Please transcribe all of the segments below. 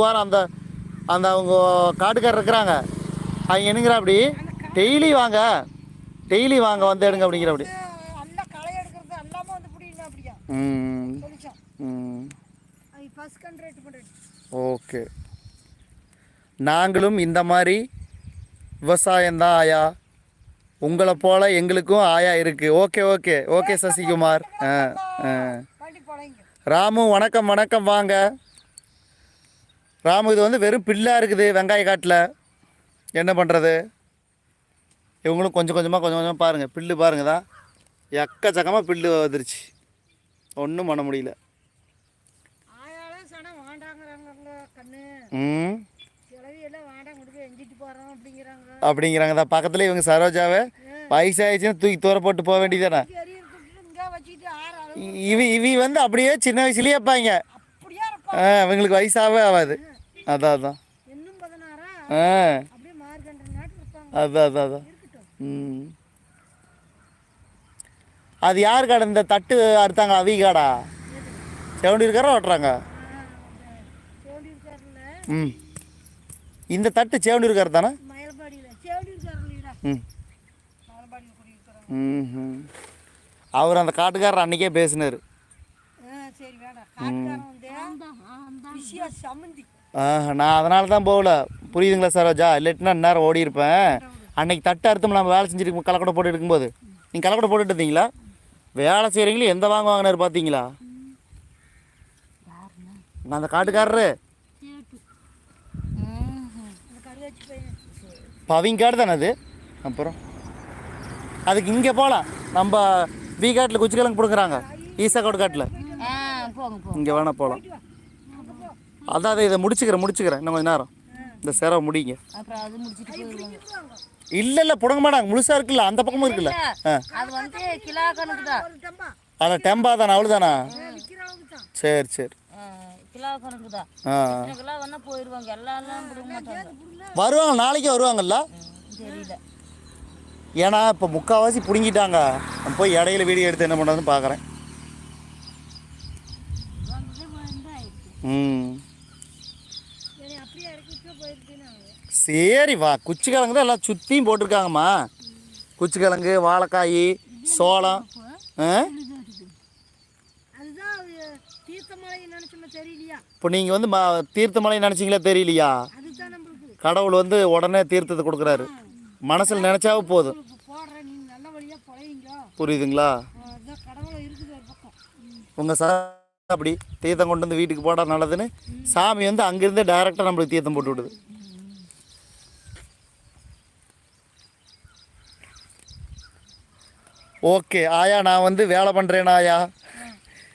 வாரம் அந்த அந்த அவங்க காட்டுக்காரர் இருக்கிறாங்க. அவங்க என்னங்கிற அப்படி. டெய்லி வாங்க. டெய்லி வாங்க வந்து எடுங்க அப்படிங்கிற அப்படி. ஓகே. நாங்களும் இந்த மாதிரி விவசாயம்தான் ஆயா. உங்களை போல எங்களுக்கும் ஆயா இருக்கு. Okay okay. Okay Sasikumar. Ramu வணக்கம் வணக்கம். வாங்க. ராமு இது வந்து வெறும் பில்லா இருக்குது வெங்காய காட்டில். என்ன பண்ணுறது இவங்களும் கொஞ்சம் கொஞ்சமாக கொஞ்சம் கொஞ்சமாக பாருங்கள் பில்லு பாருங்க தான். எக்கச்சக்கமாக பில்லு வந்துருச்சு. ஒன்றும் பண்ண முடியல. ம். அப்படிங்கிறாங்க. தான். பக்கத்தில் இவங்க சரோஜாவை வயசாகிடுச்சுன்னா தூக்கி தூர போட்டு போக வேண்டியதானே இவி இவி வந்து அப்படியே சின்ன வயசுலேயே இருப்பாங்க. இவங்களுக்கு வயசாகவே ஆகாது. அதான் அதான். இன்னும் பதினாறா? ஆ. அதான் அதான் ம். அது யார் கடை இந்த தட்டு அறுத்தாங்க அவி காடா செவண்டி இருக்காரா ஓட்டுறாங்க? ம். இந்த தட்டு சேவண்டி இருக்காரு தானே? ம். ம் அவர் அந்த காட்டுக்காரர் அன்னைக்கே பேசினார். ஆ சரி வேண்டாம் நான் அதனால தான் போகல. புரியுதுங்களா சரோஜா இல்லாட்டினா இந்நேரம் ஓடி இருப்பேன். அன்னைக்கு தட்டு அறுத்தம் நம்ம வேலை செஞ்சுட்டு கலக்கடை போட்டு இருக்கும்போது நீங்கள் கலக்கடை போட்டுட்டு இருந்தீங்களா? வேலை செய்கிறீங்களே எந்த வாங்க வாங்கினார் பார்த்தீங்களா நான் அந்த காட்டுக்காரரு. பவிங் காடு தானே அது? அப்புறம்? அதுக்கு இங்கே போகலாம் நம்ம வி காட்டில் குச்சிக்கிழங்கு பிடுங்குறாங்க. ஈசாக்கோடு காட்டில். ஆ போங்க போங்க. இங்கே வேணால் போகலாம் அதான் அதை இதை முடிச்சுக்கிறேன் முடிச்சுக்கிறேன். இன்னும் கொஞ்ச நேரம். இந்த சிரவை முடிங்க. அப்புறம் அது முடிச்சிட்டு போயிடுவாங்க. இல்லை இல்லை பிடுங்க மாட்டாங்க. முழுசாக இருக்குல்ல அந்த பக்கமும் இருக்குல்ல. அதான் டெம்பா தானே தான்? சரி சரி. வருவாங்க நாளைக்கு வருவாங்கல்ல? ஏன்னா இப்போ முக்கால்வாசி பிடுங்கிட்டாங்க. நான் போய் இடையில வீடியோ எடுத்து என்ன பண்ணுறதுன்னு பார்க்குறேன் ம் என்னை அப்படியே இறக்கிட்டு போயிருக்கேன்னு சரி வா. குச்சி கிழங்கு தான் எல்லாம் சுற்றியும் போட்டிருக்காங்கம்மா. குச்சி கிழங்கு வாழைக்காய் சோளம் இப்போ நீங்கள் வந்து தீர்த்தமலை நினச்சிங்களா தெரியலையா? கடவுள் வந்து உடனே தீர்த்தத்தை கொடுக்குறாரு. மனசில் நினச்சாவே போதும். புரியுதுங்களா. உங்கள் சா அப்படி தீர்த்தம் கொண்டு வந்து வீட்டுக்கு போட்டால் நல்லதுன்னு சாமி வந்து அங்கேருந்து டைரெக்டாக நம்மளுக்கு தீர்த்தம் போட்டு விடுது. ஓகே ஆயா நான் வந்து வேலை பண்ணுறேன் ஆயா.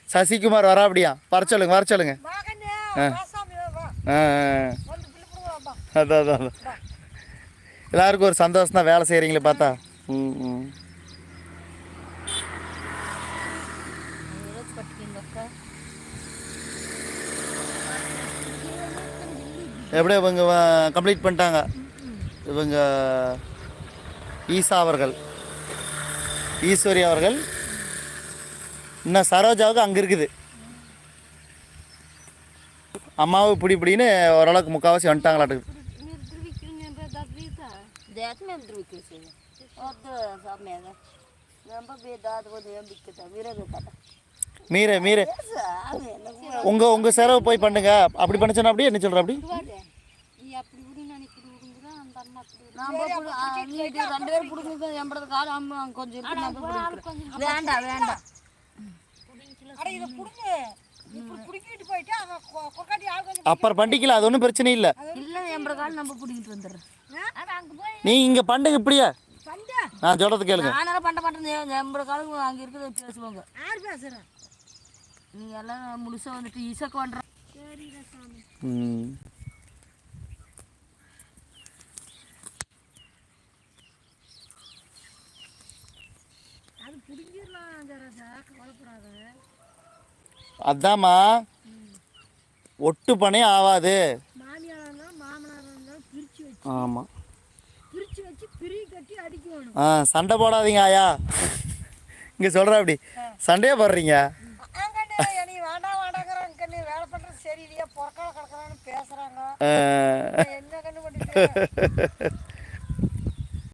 சசிகுமார் வரா அப்படியா? வர சொல்லுங்க வர சொல்லுங்க. ஆ. ஆ. அதான் அதான். எல்லாருக்கும் ஒரு சந்தோஷம் தான் வேலை செய்கிறீங்களே பார்த்தா. ம் ம். எப்படியோ இவங்க கம்ப்ளீட் பண்ணிட்டாங்க. இவங்க ஈசா அவர்கள். ஈஸ்வரி அவர்கள். இன்னும் சரோஜாவுக்கு அங்கே இருக்குது. அம்மாவை பிடி பிடின்னு ஓரளவுக்கு முக்கால்வாசி வந்துட்டாங்களாட்டு மீற மீற. உங்கள் உங்கள் செலவு போய் பண்ணுங்க. அப்படி பண்ண சொன்னா அப்படியே என்ன சொல்கிற அப்படி? நீட்டு ரெண்டு பேரும் அம்மா கொஞ்சம் இருக்கு. வேண்டாம் வேண்டாம். ஆள் கொஞ்சம் அப்புறம் பண்ணிக்கலாம் அது ஒன்றும் பிரச்சனை இல்லை. இல்ல எண்பது காலம் நம்ம பிடிக்கிட்டு வந்துடுறோம் நீ இங்கே பண்ணுங்க இப்படியே? நான் சொல்கிறது கேளுங்க. நானெல்லாம் பண்ண மாட்டேன் எண்பது காலம் அங்கே இருக்கிறத பேசுவாங்க. யார் பேசுகிறேன் எல்லாம் முழுசா வந்துட்டு இசக்கு சாமி. ம் அது பிடிங்கிடலாம் அந்த ராஜா கவலைப்படாத அதாம்மா. ஒட்டு பணி ஆகாது ஆமாம் ஆ சண்டை போடாதீங்க ஆயா. இங்கே சொல்கிற அப்படி. சண்டையே போடுறீங்க? பேசுகிறாங்க